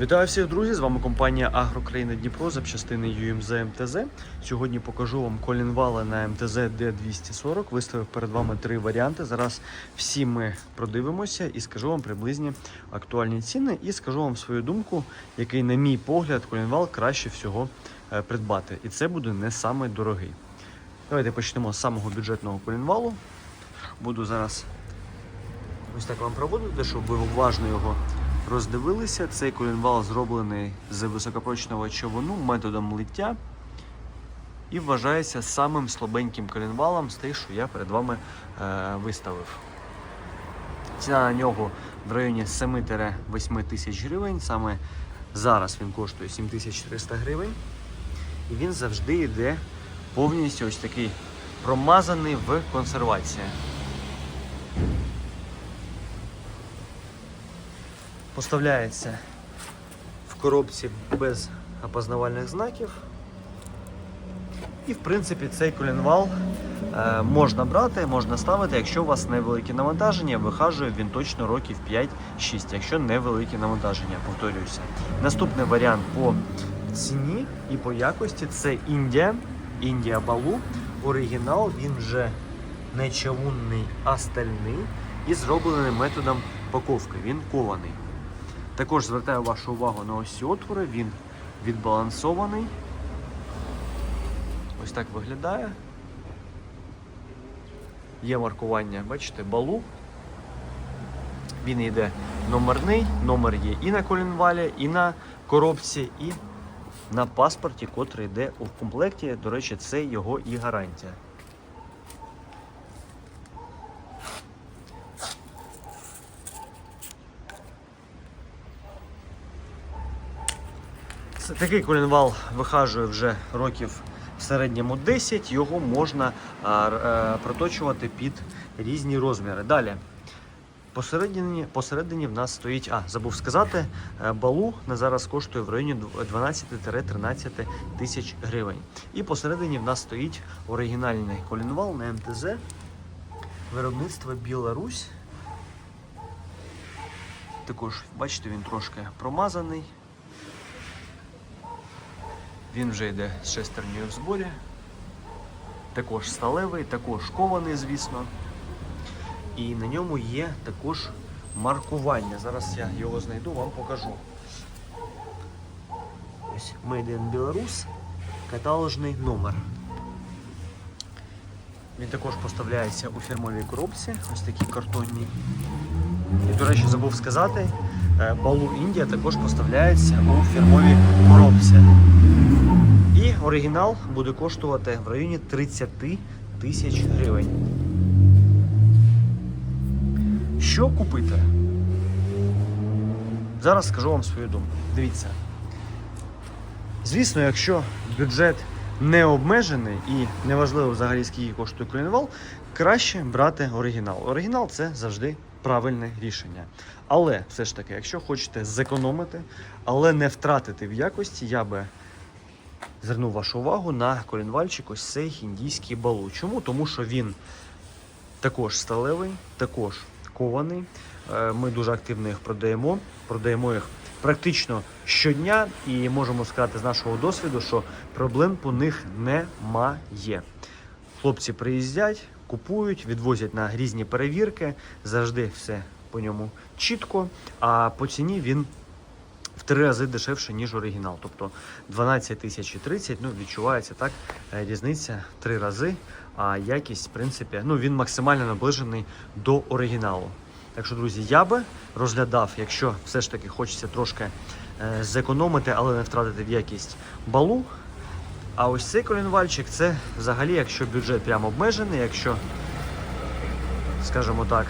Вітаю всіх, друзі! З вами компанія Агрокраїна Дніпро запчастини UMZ МТЗ. Сьогодні покажу вам колінвали на МТЗ D240. Виставив перед вами три варіанти. Зараз всі ми продивимося і скажу вам приблизні актуальні ціни. І скажу вам свою думку, який, на мій погляд, колінвал краще всього е, придбати. І це буде не самий дорогий. Давайте почнемо з самого бюджетного колінвалу. Буду зараз ось так вам проводити, щоб ви уважно його роздивилися. Цей колінвал зроблений з високопрочного човуну методом лиття і вважається самим слабеньким колінвалом з тих, що я перед вами е, виставив. Ціна на нього в районі 7-8 тисяч гривень. Саме зараз він коштує 7300 гривень. І він завжди йде повністю ось такий промазаний в консервації. Поставляється в коробці без опознавальних знаків. І в принципі цей колінвал е, можна брати, можна ставити, якщо у вас невелике навантаження, вихажує він точно років 5-6, якщо невелике навантаження, повторююся. Наступний варіант по ціні і по якості це Індія, Індія Балу. Оригінал, він вже не чавунний, а стальний і зроблений методом паковки. Він кований. Також звертаю вашу увагу на ось отвори, він відбалансований. Ось так виглядає. Є маркування, бачите, балу. Він йде номерний, номер є і на колінвалі, і на коробці, і на паспорті, котрий йде у комплекті. До речі, це його і гарантія. Такий колінвал вихажує вже років в середньому 10. Його можна е, проточувати під різні розміри. Далі. Посередині, посередині в нас стоїть, а забув сказати, е, балу на зараз коштує в районі 12-13 тисяч гривень. І посередині в нас стоїть оригінальний колінвал на МТЗ виробництва Білорусь. Також, бачите, він трошки промазаний. Він вже йде з шестернею в зборі. Також сталевий, також кований, звісно. І на ньому є також маркування. Зараз я його знайду, вам покажу. Ось Made in Belarus, каталожний номер. Він також поставляється у фірмовій коробці, ось такій картонній. І, до речі, забув сказати, е, Балу Індія також поставляється у фірмовій коробці. І оригінал буде коштувати в районі 30 тисяч гривень. Що купити? Зараз скажу вам свою думку. Дивіться. Звісно, якщо бюджет не обмежений і неважливо взагалі скільки коштує колінвал, краще брати оригінал. Оригінал це завжди правильне рішення. Але все ж таки, якщо хочете зекономити, але не втратити в якості, я би звернув вашу увагу на колінвальчик ось цей індійський балу. Чому? Тому що він також сталевий, також кований. Е, Ми дуже активно їх продаємо. Продаємо їх практично щодня і можемо сказати з нашого досвіду, що проблем по них немає. Хлопці приїздять, купують, відвозять на різні перевірки. Завжди все по ньому чітко. А по ціні він три рази дешевше, ніж оригінал. Тобто 12 тисяч і 30, ну відчувається так е, різниця три рази. А якість, в принципі, ну він максимально наближений до оригіналу. Так що, друзі, я би розглядав, якщо все ж таки хочеться трошки е, зекономити, але не втратити в якість балу. А ось цей колінвальчик це взагалі, якщо бюджет прямо обмежений, якщо, скажімо так,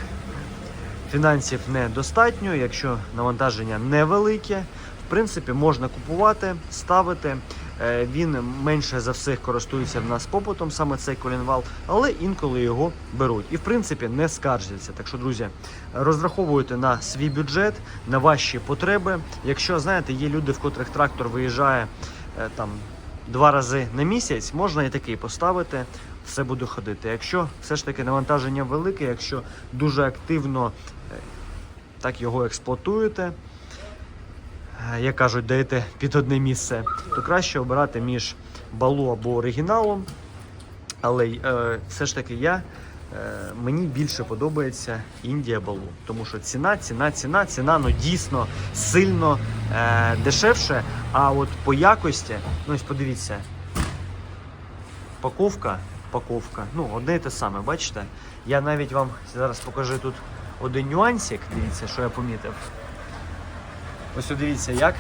фінансів недостатньо, якщо навантаження невелике, принципі, можна купувати, ставити. Е, Він менше за всіх користується в нас попитом, саме цей колінвал, але інколи його беруть. І в принципі не скаржаться. Так що, друзі, розраховуйте на свій бюджет, на ваші потреби. Якщо знаєте, є люди, в котрих трактор виїжджає е, там два рази на місяць, можна і такий поставити. Все буде ходити. Якщо все ж таки навантаження велике, якщо дуже активно е, так його експлуатуєте, як кажуть, даєте під одне місце, то краще обирати між балу або оригіналом. Але е, все ж таки я. е, Мені більше подобається Індія Балу, тому що ціна, ціна, ціна, ціна ну дійсно сильно е, дешевше. А от по якості, ну ось подивіться, паковка, паковка, ну одне і те саме, бачите? Я навіть вам зараз покажу тут один нюансик. Дивіться, що я помітив. Ось дивіться, як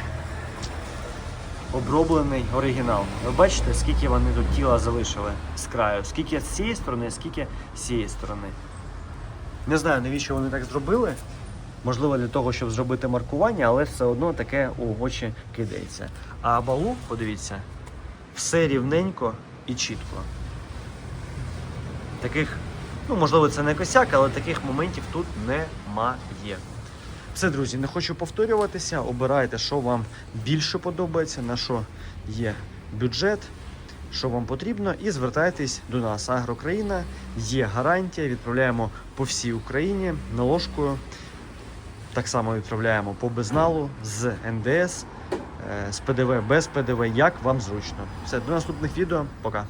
оброблений оригінал. Ви бачите, скільки вони тут тіла залишили з краю, скільки з цієї сторони, скільки з цієї сторони. Не знаю, навіщо вони так зробили. Можливо, для того, щоб зробити маркування, але все одно таке у очі кидається. А балу, подивіться, все рівненько і чітко. Таких, ну можливо, це не косяк, але таких моментів тут немає. Все, друзі, не хочу повторюватися. Обирайте, що вам більше подобається, на що є бюджет, що вам потрібно, і звертайтесь до нас. Агрокраїна є гарантія. Відправляємо по всій Україні наложкою. Так само відправляємо по безналу з НДС, е, з ПДВ, без ПДВ, як вам зручно. Все, до наступних відео. Пока.